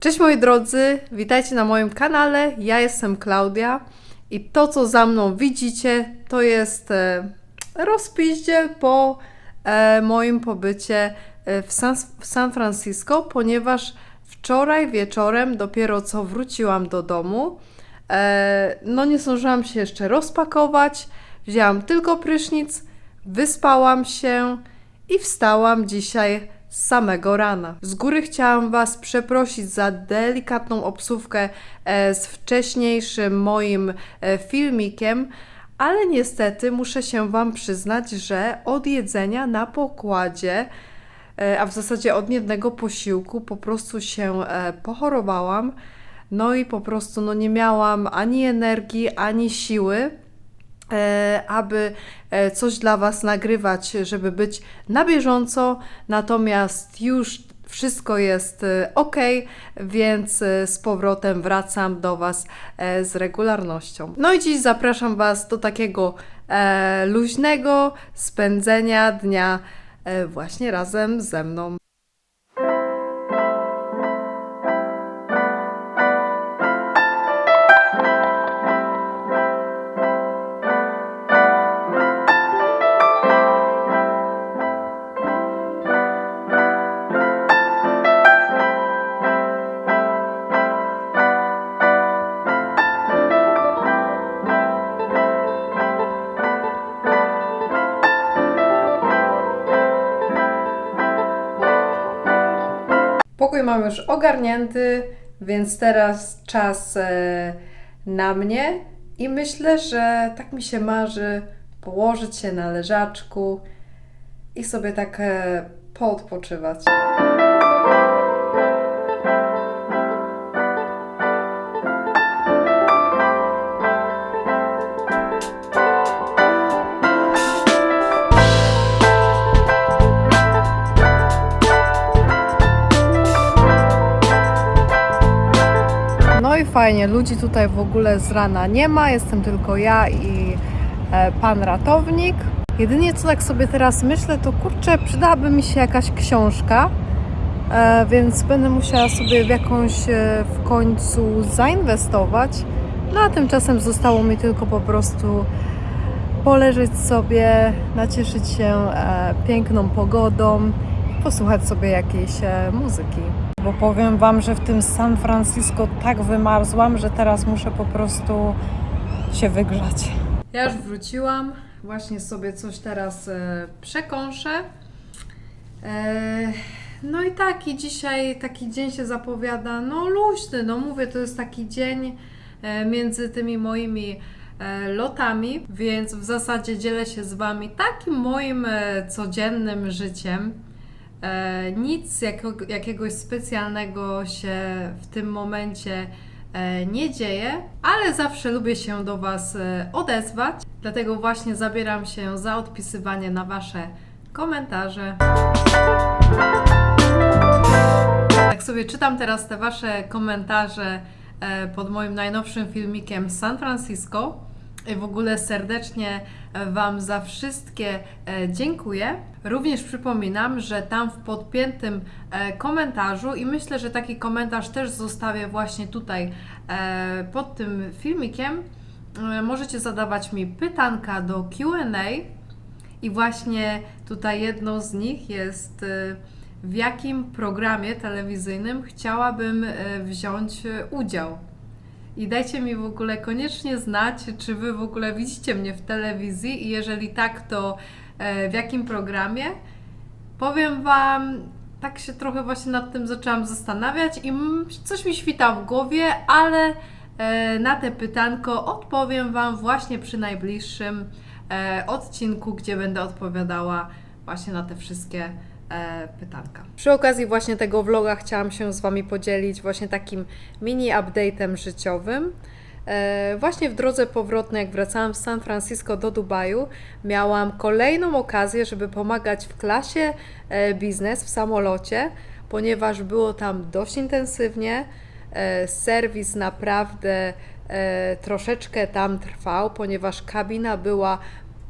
Cześć moi drodzy, witajcie na moim kanale. Ja jestem Klaudia i to, co za mną widzicie, to jest e, rozpiździel po e, moim pobycie e, w San, Francisco, ponieważ wczoraj wieczorem dopiero co wróciłam do domu. No nie zdążyłam się jeszcze rozpakować, wzięłam tylko prysznic, wyspałam się i wstałam dzisiaj samego rana. Z góry chciałam Was przeprosić za delikatną obsówkę e, z wcześniejszym moim e, filmikiem, ale niestety muszę się Wam przyznać, że od jedzenia na pokładzie, e, a w zasadzie od jednego posiłku po prostu się pochorowałam. No i po prostu no, nie miałam ani energii, ani siły aby e, coś dla Was nagrywać, żeby być na bieżąco, natomiast już wszystko jest ok, więc e, z powrotem wracam do Was e, z regularnością. No i dziś zapraszam Was do takiego e, luźnego spędzenia dnia e, właśnie razem ze mną. Mam już ogarnięty, więc teraz czas e, na mnie i myślę, że tak mi się marzy położyć się na leżaczku i sobie tak e, fajnie, ludzi tutaj w ogóle z rana nie ma, jestem tylko ja i e, pan ratownik. Jedynie co tak sobie teraz myślę, to kurczę, przydałaby mi się jakaś książka, e, więc będę musiała sobie w jakąś e, w końcu zainwestować. No a tymczasem zostało mi tylko po prostu poleżeć sobie, nacieszyć się piękną pogodą, posłuchać sobie jakiejś muzyki. Bo powiem Wam, że w tym San Francisco tak wymarzłam, że teraz muszę po prostu się wygrzać. Ja już wróciłam, właśnie sobie coś teraz e, przekąszę. E, no i taki dzisiaj, taki dzień się zapowiada, no luźny, no mówię, to jest taki dzień e, między tymi moimi e, lotami, więc w zasadzie dzielę się z Wami takim moim e, codziennym życiem. E, nic jako, jakiegoś specjalnego się w tym momencie e, nie dzieje, ale zawsze lubię się do Was e, odezwać, dlatego właśnie zabieram się za odpisywanie na Wasze komentarze. Jak sobie czytam teraz te Wasze komentarze pod moim najnowszym filmikiem San Francisco, w ogóle serdecznie e, Wam za wszystkie e, dziękuję. Również przypominam, że tam w podpiętym e, komentarzu i myślę, że taki komentarz też zostawię właśnie tutaj pod tym filmikiem. Możecie zadawać mi pytanka do QA i właśnie tutaj jedno z nich jest w jakim programie telewizyjnym chciałabym wziąć udział. I dajcie mi w ogóle koniecznie znać, czy Wy w ogóle widzicie mnie w telewizji i jeżeli tak, to e, w jakim programie. Powiem Wam, tak się trochę właśnie nad tym zaczęłam zastanawiać i coś mi świta w głowie, ale e, na te pytanko odpowiem Wam właśnie przy najbliższym e, odcinku, gdzie będę odpowiadała właśnie na te wszystkie pytanka. Przy okazji właśnie tego vloga chciałam się z Wami podzielić właśnie takim mini update'em życiowym. E, Właśnie w drodze powrotnej, jak wracałam z San Francisco do Dubaju, miałam kolejną okazję, żeby pomagać w klasie e, biznes w samolocie, ponieważ było tam dość intensywnie. E, Serwis naprawdę e, troszeczkę tam trwał, ponieważ kabina była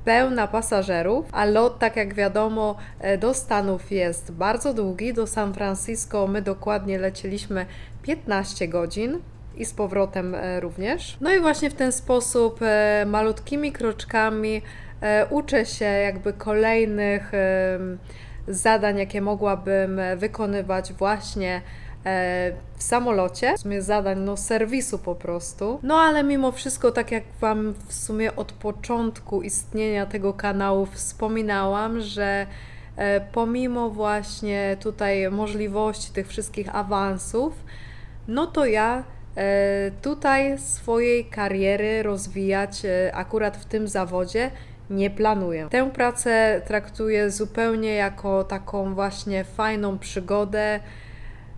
pełna pasażerów, a lot, tak jak wiadomo, e, do Stanów jest bardzo długi. Do San Francisco my dokładnie lecieliśmy 15 godzin. I z powrotem e, również. No i właśnie w ten sposób, e, malutkimi kroczkami, uczę się jakby kolejnych zadań, jakie mogłabym wykonywać właśnie w samolocie. W sumie zadań, no serwisu po prostu. No ale mimo wszystko, tak jak Wam w sumie od początku istnienia tego kanału wspominałam, że e, pomimo właśnie tutaj możliwości tych wszystkich awansów, no to ja e, tutaj swojej kariery rozwijać e, akurat w tym zawodzie nie planuję. Tę pracę traktuję zupełnie jako taką właśnie fajną przygodę.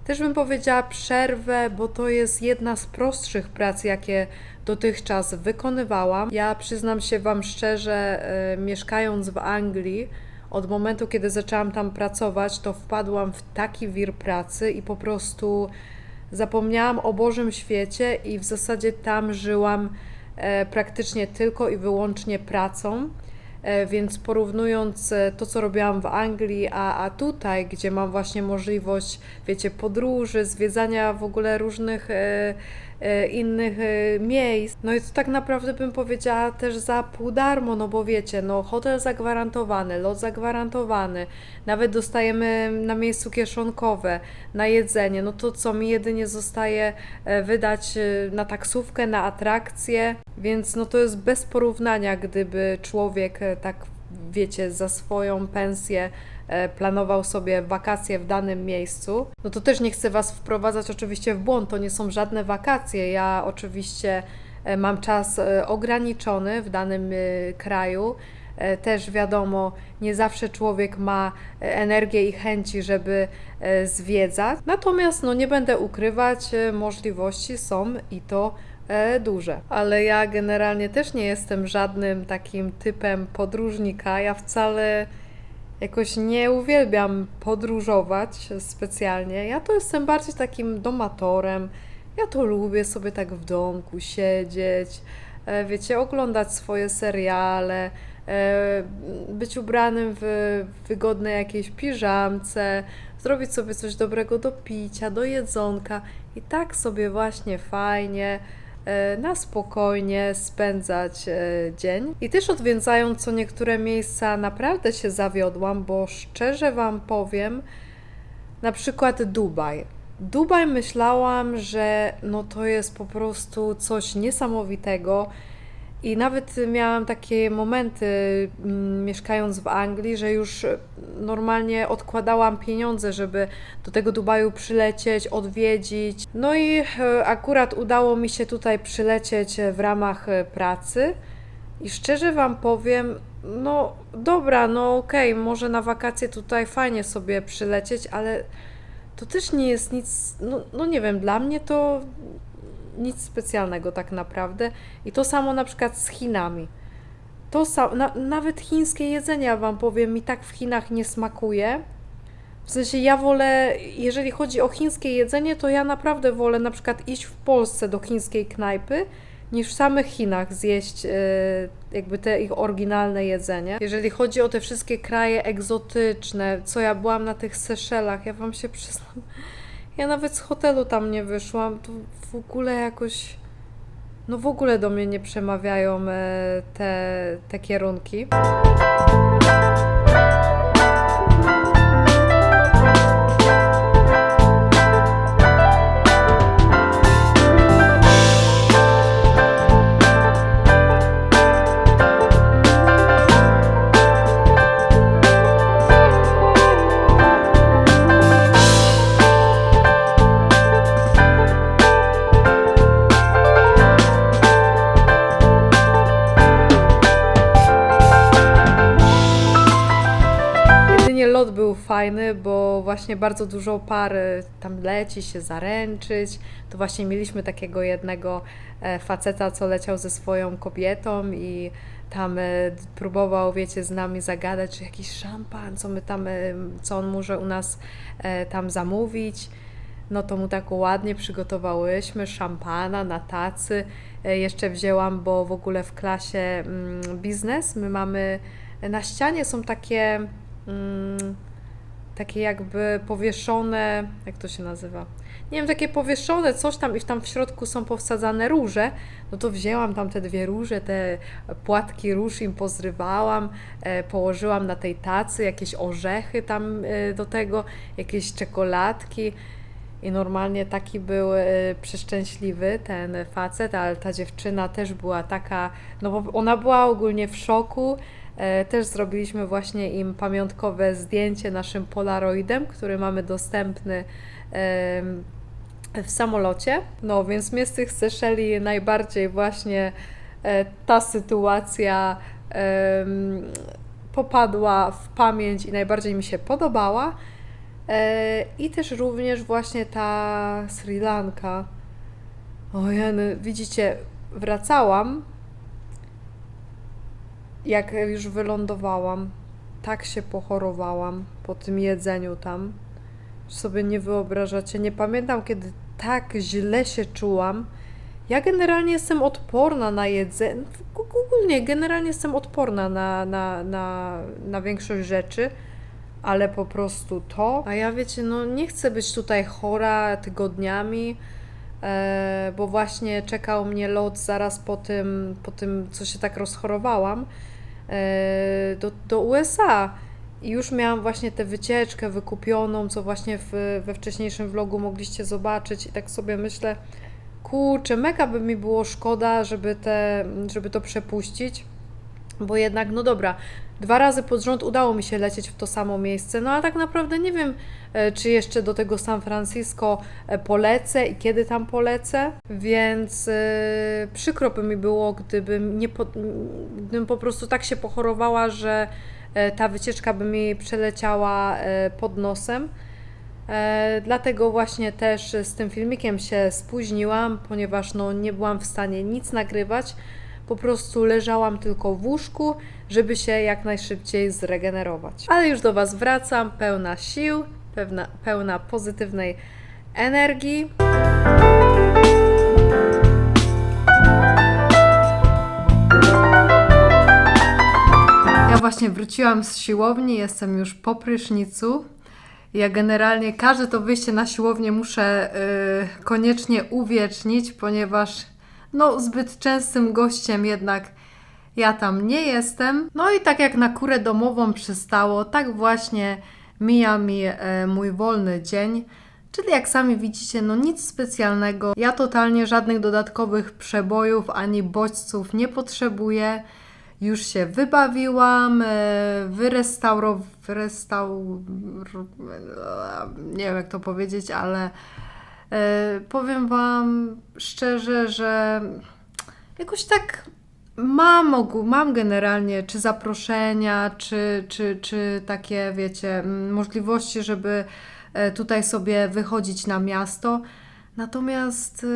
Też bym powiedziała przerwę, bo to jest jedna z prostszych prac, jakie dotychczas wykonywałam. Ja przyznam się Wam szczerze, e, mieszkając w Anglii, od momentu, kiedy zaczęłam tam pracować, to wpadłam w taki wir pracy i po prostu zapomniałam o Bożym świecie i w zasadzie tam żyłam e, praktycznie tylko i wyłącznie pracą. E, Więc porównując e, to, co robiłam w Anglii, a, a tutaj, gdzie mam właśnie możliwość, wiecie, podróży, zwiedzania w ogóle różnych e, innych e, miejsc, no i to tak naprawdę bym powiedziała też za pół darmo, no bo wiecie, no hotel zagwarantowany, lot zagwarantowany, nawet dostajemy na miejscu kieszonkowe, na jedzenie, no to co mi jedynie zostaje e, wydać e, na taksówkę, na atrakcje, więc no to jest bez porównania, gdyby człowiek e, tak, wiecie, za swoją pensję e, planował sobie wakacje w danym miejscu. No to też nie chcę Was wprowadzać oczywiście w błąd, to nie są żadne wakacje. Ja oczywiście e, mam czas e, ograniczony w danym e, kraju. E, Też wiadomo, nie zawsze człowiek ma e, energię i chęci, żeby e, zwiedzać. Natomiast no nie będę ukrywać, e, możliwości są i to e, duże. Ale ja generalnie też nie jestem żadnym takim typem podróżnika. Ja wcale jakoś nie uwielbiam podróżować specjalnie. Ja to jestem bardziej takim domatorem. Ja to lubię sobie tak w domku siedzieć, e, wiecie, oglądać swoje seriale, e, być ubranym w wygodnej jakiejś piżamce, zrobić sobie coś dobrego do picia, do jedzonka i tak sobie właśnie fajnie na spokojnie spędzać e, dzień. I też odwiedzając co niektóre miejsca, naprawdę się zawiodłam, bo szczerze Wam powiem, na przykład Dubaj. Dubaj myślałam, że no to jest po prostu coś niesamowitego. I nawet miałam takie momenty, mm, mieszkając w Anglii, że już normalnie odkładałam pieniądze, żeby do tego Dubaju przylecieć, odwiedzić. No i e, akurat udało mi się tutaj przylecieć e, w ramach e, pracy. I szczerze Wam powiem, no dobra, no okej, może na wakacje tutaj fajnie sobie przylecieć, ale to też nie jest nic, no, no nie wiem, dla mnie to nic specjalnego tak naprawdę. I to samo na przykład z Chinami. To sa- na, nawet chińskie jedzenie, ja Wam powiem, mi tak w Chinach nie smakuje. W sensie ja wolę, jeżeli chodzi o chińskie jedzenie, to ja naprawdę wolę na przykład iść w Polsce do chińskiej knajpy, niż w samych Chinach zjeść e, jakby te ich oryginalne jedzenie. Jeżeli chodzi o te wszystkie kraje egzotyczne, co ja byłam na tych Seszelach, ja Wam się przyznam, ja nawet z hotelu tam nie wyszłam, to w ogóle jakoś, no w ogóle do mnie nie przemawiają e, te, te kierunki. Fajny, bo właśnie bardzo dużo par tam leci się zaręczyć. To właśnie mieliśmy takiego jednego e, faceta, co leciał ze swoją kobietą i tam e, próbował, wiecie, z nami zagadać, czy jakiś szampan, co my tam, e, co on może u nas tam zamówić. no to mu tak ładnie przygotowałyśmy szampana na tacy. Jeszcze wzięłam, bo w ogóle w klasie mm, biznes my mamy na ścianie są takie mm, takie jakby powieszone, jak to się nazywa? Nie wiem, takie powieszone coś tam i tam w środku są powsadzane róże. No to wzięłam tam te dwie róże, te płatki róż im pozrywałam, e, położyłam na tej tacy jakieś orzechy tam e, do tego, jakieś czekoladki. I normalnie taki był e, przeszczęśliwy ten facet, ale ta dziewczyna też była taka, no bo ona była ogólnie w szoku. E, Też zrobiliśmy właśnie im pamiątkowe zdjęcie naszym Polaroidem, który mamy dostępny w samolocie. No więc mnie z tych Seszeli najbardziej właśnie e, ta sytuacja popadła w pamięć i najbardziej mi się podobała. E, I też również właśnie ta Sri Lanka. Ojej, widzicie, wracałam jak już wylądowałam, tak się pochorowałam po tym jedzeniu tam. że Sobie nie wyobrażacie. Nie pamiętam, kiedy tak źle się czułam. Ja generalnie jestem odporna na jedzenie. Ogólnie generalnie jestem odporna na, na, na, na większość rzeczy, ale po prostu to. A ja wiecie, no nie chcę być tutaj chora tygodniami e, bo właśnie czekał mnie lot zaraz po tym, po tym co się tak rozchorowałam, do, do USA. I już miałam właśnie tę wycieczkę wykupioną, co właśnie w, we wcześniejszym vlogu mogliście zobaczyć. I tak sobie myślę, kurczę, mega by mi było szkoda, żeby, te, żeby to przepuścić. Bo jednak, no dobra, dwa razy pod rząd udało mi się lecieć w to samo miejsce, no ale tak naprawdę nie wiem, e, czy jeszcze do tego San Francisco e, polecę i kiedy tam polecę, więc e, przykro by mi było, gdybym, nie po, gdybym po prostu tak się pochorowała, że ta wycieczka by mi przeleciała pod nosem. Dlatego właśnie też z tym filmikiem się spóźniłam, ponieważ no, nie byłam w stanie nic nagrywać. Po prostu leżałam tylko w łóżku, żeby się jak najszybciej zregenerować. Ale już do Was wracam, pełna sił, pewna, pełna pozytywnej energii. Ja właśnie wróciłam z siłowni, jestem już po prysznicu. Ja generalnie każde to wyjście na siłownię muszę y, koniecznie uwiecznić, ponieważ no, zbyt częstym gościem jednak ja tam nie jestem. No i tak jak na kurę domową przystało, tak właśnie mija mi e, mój wolny dzień. Czyli jak sami widzicie, no nic specjalnego. Ja totalnie żadnych dodatkowych przebojów ani bodźców nie potrzebuję. Już się wybawiłam, e, wyrestauro... wyrestau... nie wiem jak to powiedzieć, ale e, powiem Wam szczerze, że jakoś tak mam, ogół, mam generalnie czy zaproszenia, czy, czy, czy takie, wiecie, możliwości, żeby e, tutaj sobie wychodzić na miasto. Natomiast,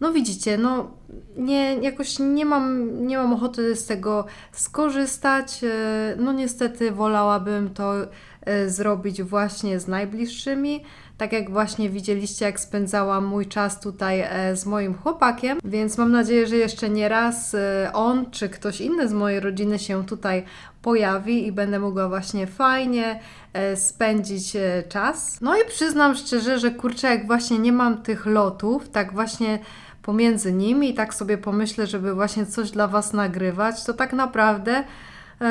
no widzicie, no nie, jakoś nie mam, nie mam ochoty z tego skorzystać. E, No niestety wolałabym to e, zrobić właśnie z najbliższymi. Tak jak właśnie widzieliście, jak spędzałam mój czas tutaj e, z moim chłopakiem, więc mam nadzieję, że jeszcze nie raz e, on czy ktoś inny z mojej rodziny się tutaj pojawi i będę mogła właśnie fajnie e, spędzić czas. No i przyznam szczerze, że kurczę, jak właśnie nie mam tych lotów, tak właśnie pomiędzy nimi i tak sobie pomyślę, żeby właśnie coś dla Was nagrywać, to tak naprawdę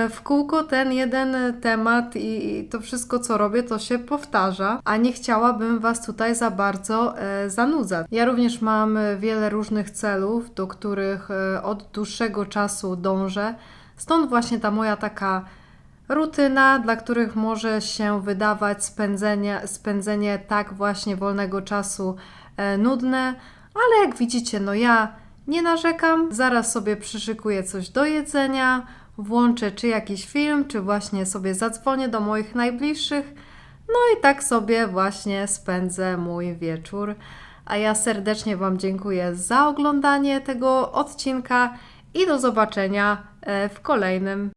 w kółko ten jeden temat i to wszystko, co robię, to się powtarza, a nie chciałabym Was tutaj za bardzo e, zanudzać. Ja również mam e, wiele różnych celów, do których e, od dłuższego czasu dążę, stąd właśnie ta moja taka rutyna, dla których może się wydawać spędzenie, spędzenie tak właśnie wolnego czasu e, nudne, ale jak widzicie, no ja nie narzekam, zaraz sobie przyszykuję coś do jedzenia, włączę czy jakiś film, czy właśnie sobie zadzwonię do moich najbliższych, no i tak sobie właśnie spędzę mój wieczór. A ja serdecznie Wam dziękuję za oglądanie tego odcinka i do zobaczenia e, w kolejnym.